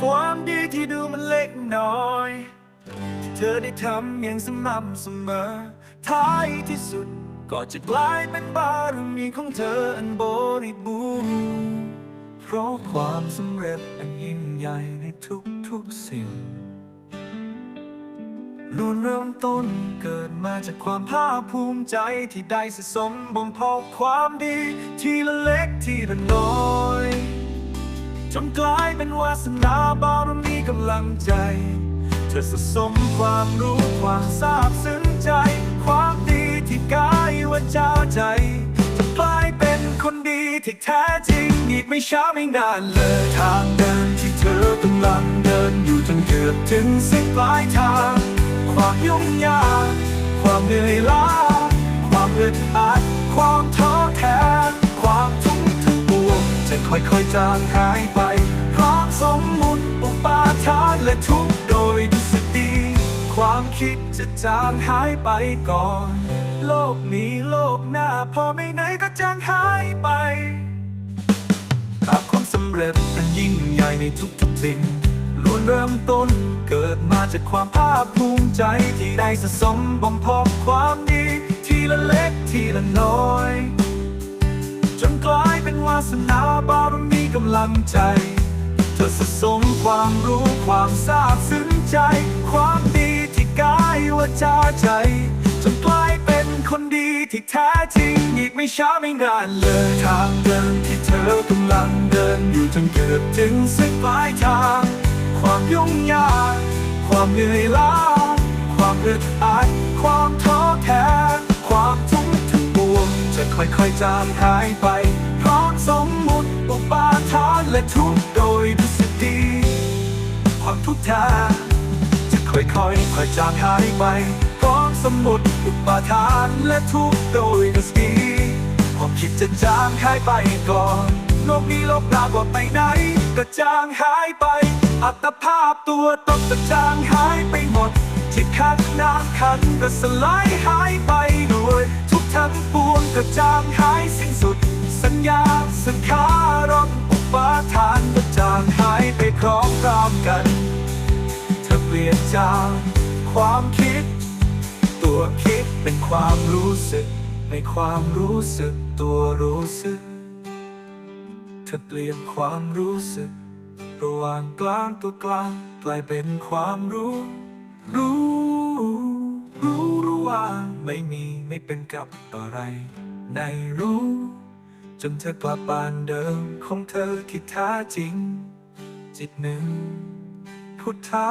ความดีที่ดูมันเล็กน้อย ที่เธอได้ทำอย่างสม่ำเสมอ ท้ายที่สุดก็จะกลายเป็นบารมีของเธออันบริบูรณ์เพราะความสำเร็จอันยิ่งใหญ่ในทุกๆสิ่งล้วนเริ่มต้นเกิดมาจากความภาคภูมิใจที่ได้สะสมบ่มเพาะความดี ทีละเล็กทีละน้อย นกลายเป็นวาสนาบารมีกำลังใจ เธอสะสมความรู้ความทราบซึ้งใจ ความดีที่กายวาจาใจจะกลายเป็นคนดีที่แท้จริงอีกไม่ช้าไม่นานเลยทางเดินที่เธอกำลังเดินอยู่จนเกือบถึงสิ้นปลายทาง ความยุ่งยาก ความเหนื่อยล้าความอึดอัดความ งจะค่อยจางหายไป เพราะสมมุติอุปาทานและทุกโดยดุษฎีความคิดจะจางหายไปก่อน โลกนี้โลกหน้า พอไม่ไหนก็จางหายไปภาพความสำเร็จอันยิ่งใหญ่ในทุกๆสิ่งล้วนเริ่มต้นเกิดมาจากความภาคภูมิใจที่ได้สะสมบ่มเพาะความดี ทีละเล็กทีละน้อย ลังใจ เธอสะสมความรู้ความทราบซึ้งใจ ความดีที่กายวาจาใจจนกลายเป็นคนดีที่แท้จริงอีกไม่ช้าไม่นานเลยทางเดินที่เธอกำลังเดินอยู่จนเกือบถึงสิ้นปลายทาง ความยุ่งยากความเหนื่อยล้าความอึดอัดความท้อแท้ความทุกข์ทั้งปวงจะค่อยๆจางหายไปเพราะสมมุติ อุปาทานและทุกโดยดุษฎีความทุกข์แท้จะค่อยๆค่อยจางหายไปพราะสมมุติอุปาทานและทุกโดยดุษฎีความคิดจะจางหายไปก่อนโลกนี้โลกหน้าก็ไปไหนก็จางหายไป อัตภาพตัวตนก็จางหายไปหมดที่ขันน้ำขันก็สลายหายไปด้วย ทุกทั้งปวงก็จางหายสิ้น ไปพร้อมพร้อมกัน เธอเปลี่ยนจากความคิด ตัวคิดเป็นความรู้สึก ในความรู้สึกตัวรู้สึก เธอเปลี่ยนความรู้สึก ระหว่างกลางตัวกลางกลายเป็นความรู้ รู้รู้รู้ว่าไม่มีไม่เป็นกับอะไร ในรู้จนเธอกลับบ้านเดิมของเธอที่แท้จริง จิตหนึ่งพุทธา